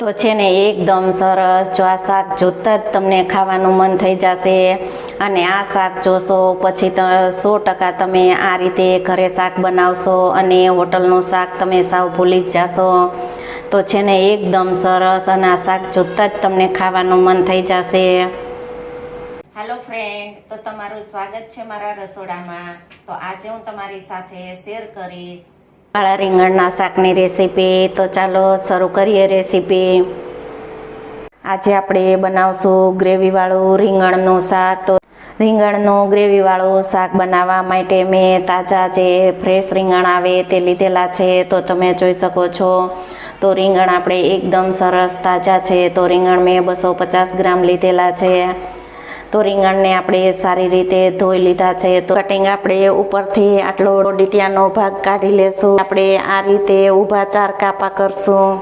તો છે ને એકદમ સરસ. જો આ શાક જોતા જ તમને ખાવાનું મન થઈ જશે. અને આ શાક જોશો પછી સો ટકા તમે આ રીતે ઘરે શાક બનાવશો અને હોટલનું શાક તમે સાવ ભૂલી જ જાશો. તો છે ને એકદમ સરસ અને આ શાક જોતા જ તમને ખાવાનું મન થઈ જશે. હેલો ફ્રેન્ડ તો તમારું સ્વાગત છે મારા રસોડામાં. તો આજે હું તમારી સાથે શેર કરીશ કાળા રીંગણના શાકની રેસીપી. તો ચાલો શરૂ કરીએ રેસીપી. આજે આપણે બનાવશું ગ્રેવીવાળું રીંગણનું શાક. તો રીંગણનું ગ્રેવીવાળું શાક બનાવવા માટે મેં તાજા જે ફ્રેશ રીંગણ આવે તે લીધેલા છે, તો તમે જોઈ શકો છો. તો રીંગણ આપણે એકદમ સરસ તાજા છે. તો રીંગણ મેં બસો પચાસ ગ્રામ લીધેલા છે. તો રીંગણને આપણે સારી રીતે ધોઈ લીધા છે. તો કટિંગ આપણે ઉપરથી આટલો ડીટિયાનો ભાગ કાઢી લેશું. આપણે આ રીતે ઊભા ચાર કાપા કરશું.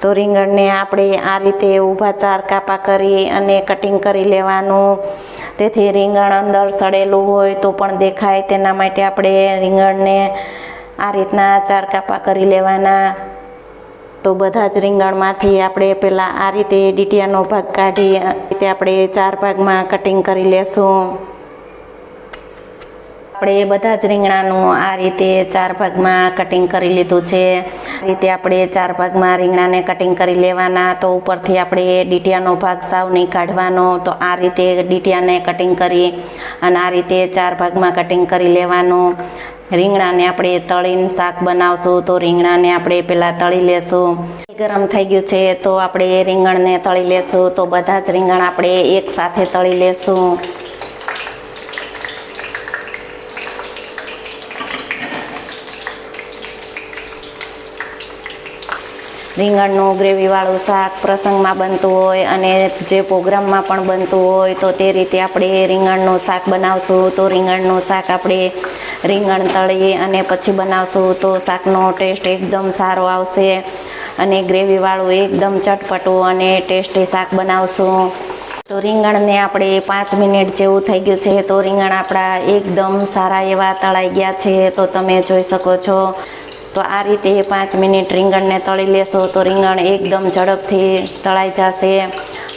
તો રીંગણને આપણે આ રીતે ઊભા ચાર કાપા કરી અને કટિંગ કરી લેવાનું. તેથી રીંગણ અંદર સડેલું હોય તો પણ દેખાય. તેના માટે આપણે રીંગણને આ રીતના ચાર કાપા કરી લેવાના. તો બધા જ રીંગણમાંથી આપણે પહેલાં આ રીતે ડીટિયાનો ભાગ કાઢી રીતે આપણે ચાર ભાગમાં કટિંગ કરી લેશું. આપણે બધા જ રીંગણાનું આ રીતે ચાર ભાગમાં કટિંગ કરી લીધું છે. આ રીતે આપણે ચાર ભાગમાં રીંગણાને કટિંગ કરી લેવાના, તો ઉપરથી આપણે ડીટિયાનો ભાગ સાવ નહીં કાઢવાનો, તો આ રીતે ડીટિયાને કટિંગ કરી અને આ રીતે ચાર ભાગમાં કટિંગ કરી લેવાનું. રીંગણાને આપણે તળીને શાક બનાવશું તો રીંગણાને આપણે પહેલાં તળી લેશું. ગરમ થઈ ગયું છે તો આપણે રીંગણને તળી લેશું તો બધા જ રીંગણ આપણે એક સાથે તળી લેશું. રીંગણનું ગ્રેવીવાળું શાક પ્રસંગમાં બનતું હોય અને જે પ્રોગ્રામમાં પણ બનતું હોય તો તે રીતે આપણે રીંગણનું શાક બનાવશું તો રીંગણનું શાક આપણે રીંગણ તળી અને પછી બનાવશું તો શાકનો ટેસ્ટ એકદમ સારો આવશે અને ગ્રેવીવાળું એકદમ ચટપટું અને ટેસ્ટી શાક બનાવશું. તો રીંગણને આપણે પાંચ મિનિટ જેવું થઈ ગયું છે તો રીંગણ આપણા એકદમ સારા એવા તળાઈ ગયા છે તો તમે જોઈ શકો છો. તો આ રીતે પાંચ મિનિટ રીંગણને તળી લેશો તો રીંગણ એકદમ ઝડપથી તળાઈ જશે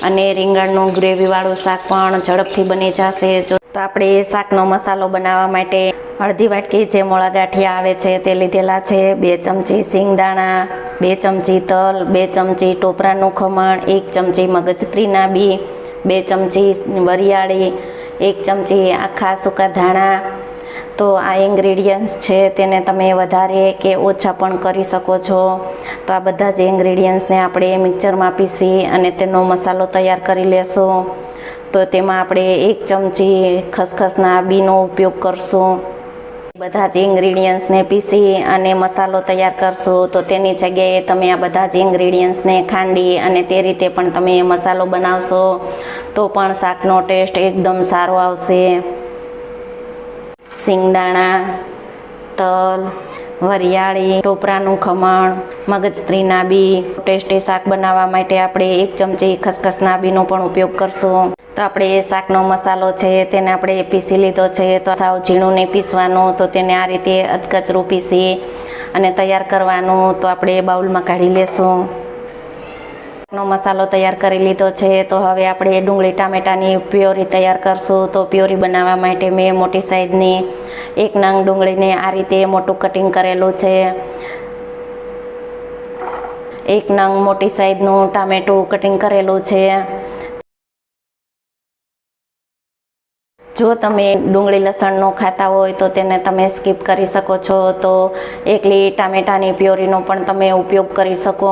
અને રીંગણનું ગ્રેવીવાળું શાક પણ ઝડપથી બની જશે. જો તો આપણે શાકનો મસાલો બનાવવા માટે અડધી વાટકી જે મોળા ગાંઠિયા આવે છે તે લીધેલા છે, બે ચમચી સિંગદાણા, બે ચમચી તલ, બે ચમચી ટોપરાનું ખમણ, એક ચમચી મગજત્રીના બી બે ચમચી વરિયાળી, એક ચમચી આખા સૂકા ધાણા. તો આ ઇન્ગ્રીડિયન્ટ્સ છે તેને તમે વધારે કે ઓછા પણ કરી શકો છો. તો આ બધા જ ઇન્ગ્રીડિયન્ટ્સને આપણે મિક્સરમાં પીસી અને તેનો મસાલો તૈયાર કરી લેશું. તો તેમાં આપણે એક ચમચી ખસખસના બીનો ઉપયોગ કરશું. બધા જ ઇન્ગ્રીડિયન્ટ્સને પીસી અને મસાલો તૈયાર કરશું. તો તેની જગ્યાએ તમે આ બધા જ ઇન્ગ્રીડિયન્ટ્સને ખાંડી અને તે રીતે પણ તમે મસાલો બનાવશો. તો પણ શાકનો ટેસ્ટ એકદમ સારો આવશે. સિંગદાણા, તલ, વરિયાળી, ટોપરાનું ખમણ, મગજત્રીના બી. ટેસ્ટી શાક બનાવવા માટે આપણે એક ચમચી ખસખસના બીનો પણ ઉપયોગ કરશું. તો આપણે શાકનો મસાલો છે, તેને આપણે પીસી લીધો છે, તો સાવ ઝીણું નહીં પીસવાનું, તો તેને આ રીતે અધકચરું પીસી અને તૈયાર કરવાનું, તો આપણે બાઉલમાં કાઢી લેશું. નો મસાલો તૈયાર કરી લીધો છે, તો હવે આપણે ડુંગળી ટામેટાની પ્યોરી તૈયાર કરશું, તો પ્યોરી બનાવવા માટે મેં મોટી સાઈઝની એક નંગ ડુંગળીને આ રીતે મોટું કટિંગ કરેલું છે. એક નંગ મોટી સાઈઝનું ટામેટું કટિંગ કરેલું છે. જો તમે ડુંગળી લસણનો ખાતા હોય તો તેને તમે સ્કીપ કરી શકો છો. તો એકલી ટામેટાની પ્યોરીનો પણ તમે ઉપયોગ કરી શકો.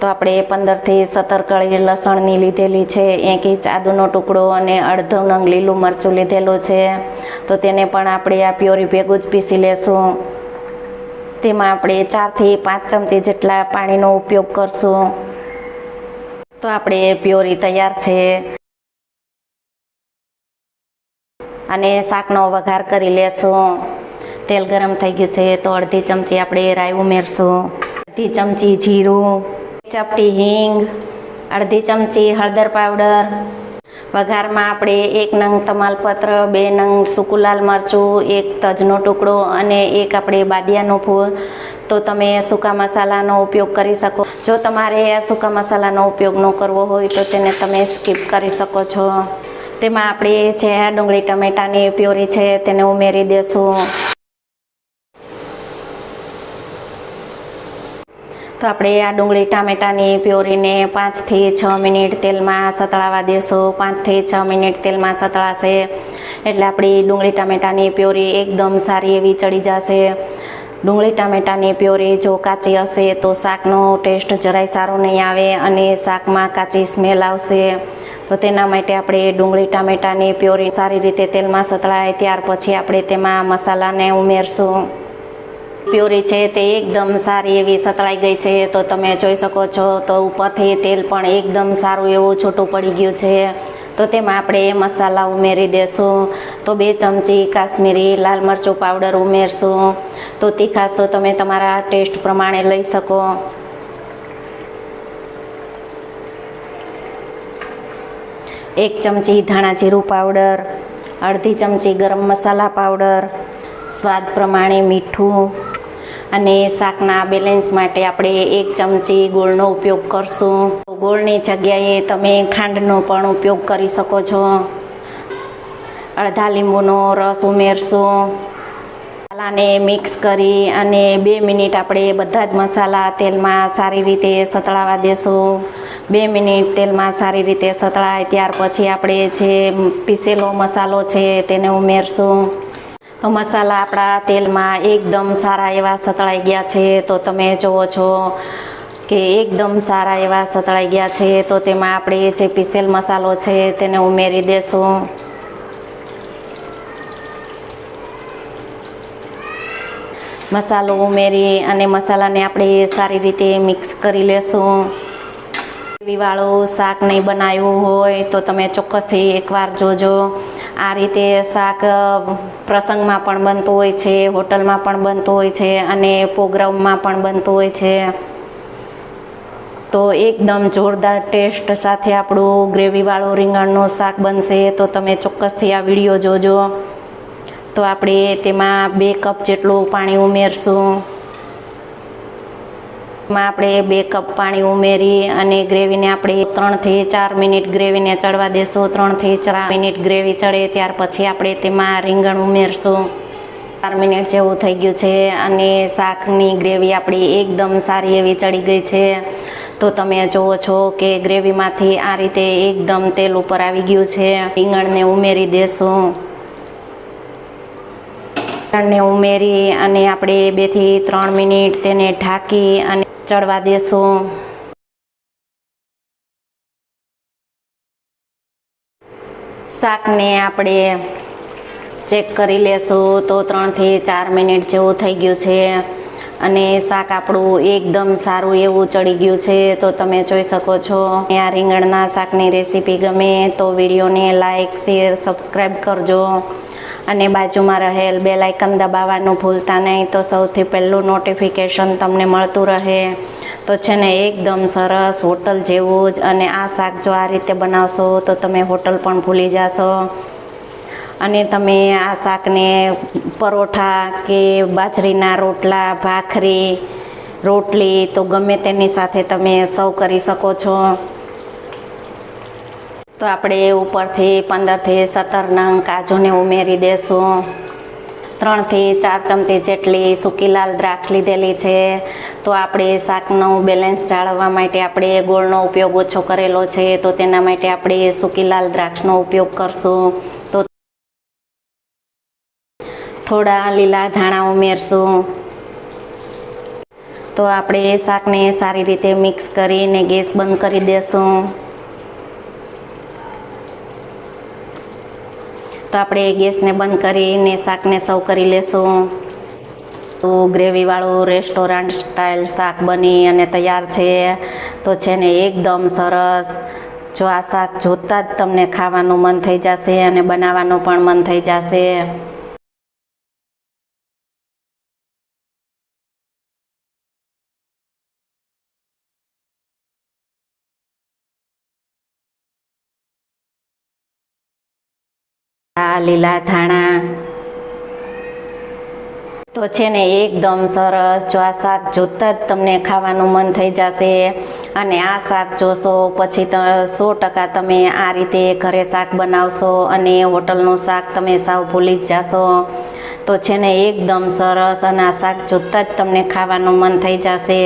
તો આપણે પંદરથી સત્તર કળી લસણની લીધેલી છે, એક ઇંચ આદુનો ટુકડો અને અડધો નંગ લીલું મરચું લીધેલું છે. તો તેને પણ આપણે આ પ્યોરી ભેગું જ પીસી લેશું. તેમાં આપણે ચારથી પાંચ ચમચી જેટલા પાણીનો ઉપયોગ કરશું. તો આપણે પ્યોરી તૈયાર છે. અને શાકનો વઘાર કરી લેશું. તેલ ગરમ થઈ ગયું છે, તો અડધી ચમચી આપણે રાઈ ઉમેરશું. અડધી ચમચી જીરું ચપટી હિંગ, અડધી ચમચી હળદર પાવડર. વઘારમાં આપણે એક નંગ તમાલપત્ર, બે નંગ સૂકું લાલ મરચું, એક તજનો ટુકડો અને એક આપણે બાદિયાનું ફૂલ. તો તમે સૂકા મસાલાનો ઉપયોગ કરી શકો. જો તમારે સૂકા મસાલાનો ઉપયોગ ન કરવો હોય તો તેને તમે સ્કીપ કરી શકો છો. તેમાં આપણે જે ડુંગળી ટમેટાની પ્યોરી છે તેને ઉમેરી દેશું. તો આપણે આ ડુંગળી ટામેટાની પ્યોરીને પાંચથી છ મિનિટ તેલમાં સતળાવા દેશું. પાંચથી છ મિનિટ તેલમાં સતળાશે. એટલે આપણી ડુંગળી ટામેટાની પ્યોરી એકદમ સારી એવી ચડી જશે. ડુંગળી ટામેટાની પ્યોરી જો કાચી હશે તો શાકનો ટેસ્ટ જરાય સારો નહીં આવે અને શાકમાં કાચી સ્મેલ આવશે. તો તેના માટે આપણે ડુંગળી, ટામેટાની પ્યોરી સારી રીતે તેલમાં સતળાય, ત્યાર પછી આપણે તેમાં મસાલાને ઉમેરશું. પ્યોરી છે તે એકદમ સારી એવી સતળાઈ ગઈ છે, તો તમે જોઈ શકો છો, તો ઉપરથી તેલ પણ એકદમ સારું એવું છૂટું પડી ગયું છે. તો તેમાં આપણે મસાલા ઉમેરી દેશું, તો બે ચમચી કાશ્મીરી લાલ મરચું પાવડર ઉમેરશું. તો તીખાશ તો તમે તમારા ટેસ્ટ પ્રમાણે લઈ શકો. એક ચમચી ધાણા જીરું પાવડર, અડધી ચમચી ગરમ મસાલા પાવડર, સ્વાદ પ્રમાણે મીઠું અને શાકના બેલેન્સ માટે આપણે એક ચમચી ગોળનો ઉપયોગ કરશું. ગોળની જગ્યાએ તમે ખાંડનો પણ ઉપયોગ કરી શકો છો. અડધા લીંબુનો રસ ઉમેરશું. મસાલાને મિક્સ કરી અને બે મિનિટ આપણે બધા જ મસાલા તેલમાં સારી રીતે સતળાવા દેશું. બે મિનિટ તેલમાં સારી રીતે સતળાય, ત્યાર પછી આપણે જે પીસેલો મસાલો છે તેને ઉમેરશું. તો મસાલા આપણા તેલમાં એકદમ સારા એવા સતળાઈ ગયા છે. તો તમે જુઓ છો કે એકદમ સારા એવા સતળાઈ ગયા છે. તો તેમાં આપણે જે પીસેલ મસાલો છે તેને ઉમેરી દેશું. મસાલો ઉમેરી અને મસાલાને આપણે સારી રીતે મિક્સ કરી લેશું. વાળું શાક નહીં બનાવ્યું હોય તો તમે ચોક્કસથી એકવાર જોજો. આ રીતે શાક પ્રસંગમાં પણ બનતું હોય છે, હોટલમાં પણ બનતું હોય છે અને પ્રોગ્રામમાં પણ બનતું હોય છે. તો એકદમ જોરદાર ટેસ્ટ સાથે આપણું ગ્રેવીવાળું રીંગણનું શાક બનશે તો તમે ચોક્કસથી આ વીડિયો જોજો. તો આપણે તેમાં બે કપ જેટલું પાણી ઉમેરશું. એમાં આપણે બે કપ પાણી ઉમેરી અને ગ્રેવીને આપણે ત્રણથી ચાર મિનિટ ગ્રેવીને ચડવા દેશું. ત્રણથી ચાર મિનિટ ગ્રેવી ચડે ત્યાર પછી આપણે તેમાં રીંગણ ઉમેરશું. ચાર મિનિટ જેવું થઈ ગયું છે અને શાકની ગ્રેવી આપણી એકદમ સારી એવી ચડી ગઈ છે. તો તમે જુઓ છો કે ગ્રેવીમાંથી આ રીતે એકદમ તેલ ઉપર આવી ગયું છે. રીંગણને ઉમેરી દેશું. રીંગણને ઉમેરી અને આપણે બેથી ત્રણ મિનિટ તેને ઢાંકી અને ચડવા દેશું. શાકને આપણે ચેક કરી લેશું તો ત્રણથી ચાર મિનિટ જેવું થઈ ગયું છે. અને શાક આપણું એકદમ સારું એવું ચડી ગયું છે. તો તમે જોઈ શકો છો. આ રીંગણના શાકની રેસીપી ગમે તો વિડીયોને લાઇક શેર, સબસ્ક્રાઈબ કરજો. અને બાજુમાં રહેલ બે લાઇકન દબાવવાનું ભૂલતા નહીં તો સૌથી પહેલું નોટિફિકેશન તમને મળતું રહે. તો છે ને એકદમ સરસ હોટલ જેવું જ અને આ શાક જો આ રીતે બનાવશો તો તમે હોટલ પણ ભૂલી જશો. અને તમે આ શાકને પરોઠા કે બાજરીના રોટલા, ભાખરી, રોટલી તો ગમે તેની સાથે તમે સર્વ કરી શકો છો. તો આપણે ઉપરથી પંદરથી સત્તર નંગ કાજુને ઉમેરી દેશું. ત્રણથી ચાર ચમચી જેટલી સૂકી લાલ દ્રાક્ષ લીધેલી છે. તો આપણે શાકનું બેલેન્સ જાળવવા માટે આપણે ગોળનો ઉપયોગ ઓછો કરેલો છે. તો તેના માટે આપણે સૂકી લાલ દ્રાક્ષનો ઉપયોગ કરશું. તો થોડા લીલા ધાણા ઉમેરશું. તો આપણે શાકને સારી રીતે મિક્સ કરીને ગેસ બંધ કરી દેશું. તો આપણે ગેસને બંધ કરીને શાકને સર્વ કરી લેશું. તો ગ્રેવીવાળું રેસ્ટોરન્ટ સ્ટાઇલ શાક બની અને તૈયાર છે. તો છે ને એકદમ સરસ. જો આ શાક જોતાં જ તમને ખાવાનું મન થઈ જશે અને બનાવવાનું પણ મન થઈ જશે. આ લીલા ધાણા. તો છે ને એકદમ સરસ, જો આ શાક જોતાં જ તમને ખાવાનું મન થઈ જશે. અને આ શાક જોશો પછી સો ટકા તમે આ રીતે ઘરે શાક બનાવશો અને હોટલનું શાક તમે સાવ ભૂલી જ જાશો. તો છે ને એકદમ સરસ અને આ શાક જોતાં જ તમને ખાવાનું મન થઈ જશે.